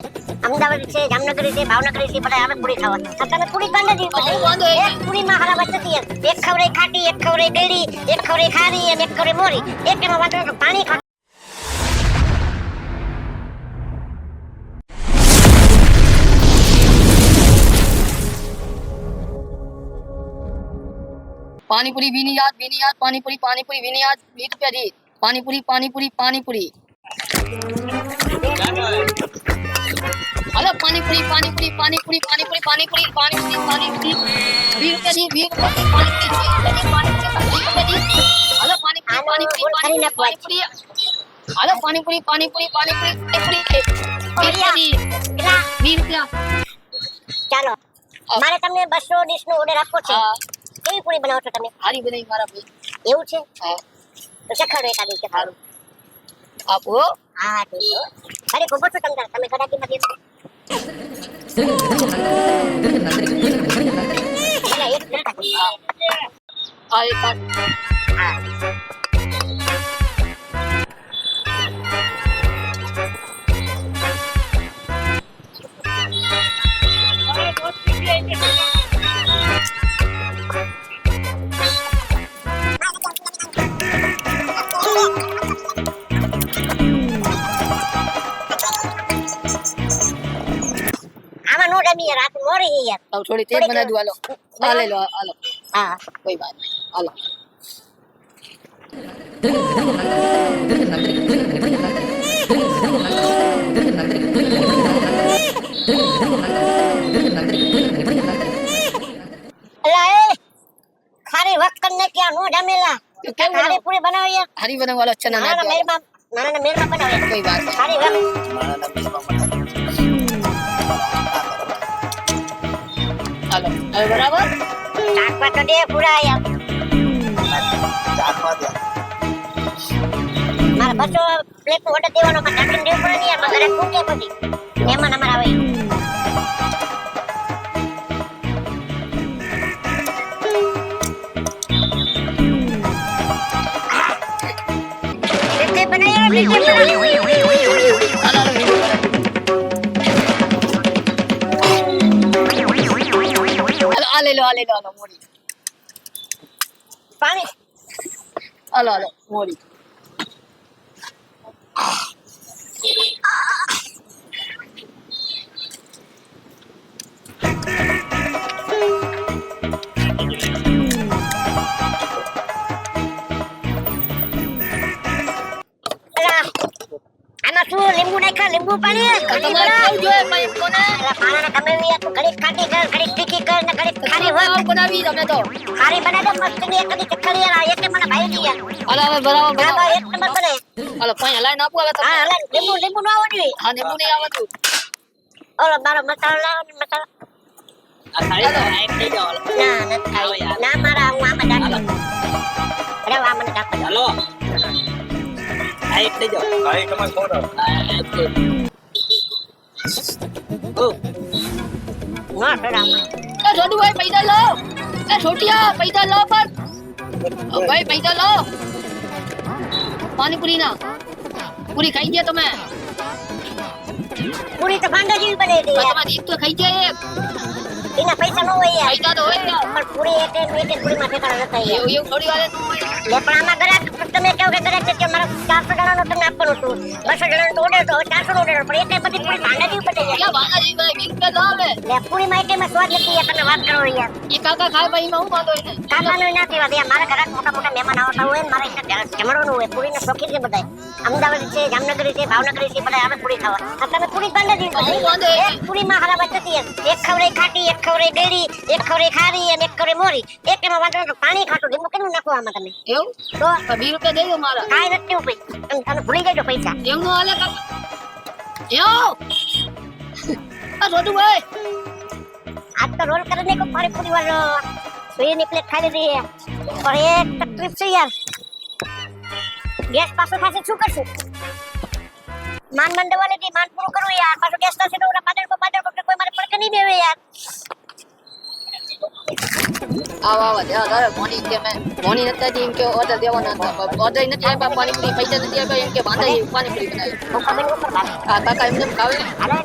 અમદાવાદ છે જામનગર છે ભાવનગર છે બધા આવે પૂરી ખાવા. આ તમે પૂરી કાંડે જ એક પૂરીમાં હારા હતી એક. ખવરે ખાટી એક ખવરે ગળી એક ખવરે ખારી અને એક ખવરે મોરી. એક એમાં વાંધો પાણી ખા પાણીપુરી વિની યાદ વિની યાદ પાણીપુરી પાણીપુરી વિની યાદ વીસ રૂપિયા દી. પાણીપુરી પાણીપુરી પાણીપુરી. પાણીપુરી પાણીપુરી પાણીપુરી પાણીપુરી પાણીપુરી પાણીપુરી પાણીપુરી વીસ રૂપિયા દી વીસ રૂપિયા દી, પાણીપુરી પાણીપુરી હલો પાણીપુરી પાણીપુરી પાણીપુરી પાણીપુરી વીસ રૂપિયા ચાલો મારે તમને બસો ડીશ નો ઓર્ડર આપવો છે કેવી પૂરી બનાવો છો તમે હારી બનાવી મારા ભાઈ એવું છે તો શખાડો એકાદી શખાડો આપો હા ઠીક અરે ખબર છો તમને તમે કડાકી માં દેશો એટલે હી યાર આખું મોરી હી યાર. તો થોડી તેજ બના દો હાલો. લો હાલો. હા. કોઈ વાત હાલો. ખારી વક્કન ને ક્યાં નો ડમેલા ખારી પૂરી બનાવી યાર હારી બનાવવા ચના ના મારા મેરમાં મારા બનાવી કોઈ વાત ખારી વક્કન ચાલે હવે બરાબર? ચાખવા તો દે પૂરા ચાખવા દે. મારે બસો પ્લેટનું ઓર્ડર દેવાનો પણ ઢાંકણ દેવું પડે નહીં યાર ફૂટે પછી. મહેમાન અમારા આવે. બનાવી Alelo, alelo, alelo, morito. Pane. Alelo, morito. lembu naikkan lembu. Kalau jual. Kalau kami kaki બનાવી તમે તો. ખારી બનાવી દે મસ્તની એક ની ચક્કર યાર એક મને ભાઈ યાર આલો હવે બરાબર બરાબર. એક નંબર બને. આલો પાણી હલાઈ આપો હવે હા હલે લીંબુ લીંબુ નો આવડ્યું હા લીંબુ નહીં આવતું ઓલો મારો મસાલો લાવો ને મસાલો. ના ના મારા હું આમાં દાખલો અરે આ મને દાખલો હલો. આ એક લઈ જાઓ ભાઈ તમારે ઓ ના સડામાં એ છોટુ ભાઈ પૈસા લો. એ છોટિયા પૈસા લો પર ભાઈ પૈસા લો. પાણીપુરી ના. પૂરી ખાઈ ગયા તમે. પૂરી તો ભાંડા જેવી બને છે. તમારે એક તો ખાઈ ગયા એક આમાં તમે કહો મારા ચારસો જણાનો તમને આપવાનું હતું બસો જણાનો તો ઓર્ડર તો ચારસો નો ઓર્ડર પણ એટલે બધી પૂરી ભાંડા જેવી નથી યાર તમે વાત કરો યાર એ નથી વાત મારા મોટા મોટા મહેમાન આવતા હોય ને મારે એટલે જમણવાનું હોય પૂરીના શોખીન છે બધા અમદાવાદ છે જામનગર છે ભાવનગર છે બધા આવે પૂરી ખાવા. આ તમે પૂરી વાંધો એ? એક પૂરીમાં હારા વચ્ચે હતી એક ખવરે ખાટી એક ખવરે ડેરી એક ખવરે ખારી અને એક ખવરે મોરી. એક એમાં વાંધો. પાણી ખાટું લીંબુ કેટલું નાખો આમાં તમે? એવું? તો તો રૂપિયા દેજો મારા. કાંઈ નથી એવું તમે ભૂલી જજો પૈસા. એમ નો હાલે કાકા યો આ છોટુ આજ તો રોલ કરીને કોઈ ફરી પૂરી વાળો. સુઈ પ્લેટ ખાઈ લીધી. પણ એક તકલીફ છે યાર. ગેસ પાછો થશે શું કરશું? માન માન દવા લીધી માન પૂરું કરવું યાર. પાછો ગેસ થશે તો ઓલા પાદર પર પાદર પર કોઈ મારે પડકે નહીં દેવે યાર. આવા આવા દેવા મોની કે મેં મોની નથી ટીમ એમ કે ઓર્ડર દેવાના હતા. ઓર્ડર નથી આપ્યા પાણીપુરી પૈસા નથી આપ્યા એમ કે બાંધાઈ પાણીપુરી બનાવી. ઉપર બેન ઉપર ભાગ આ કાકા એમને ભાવે હાલો.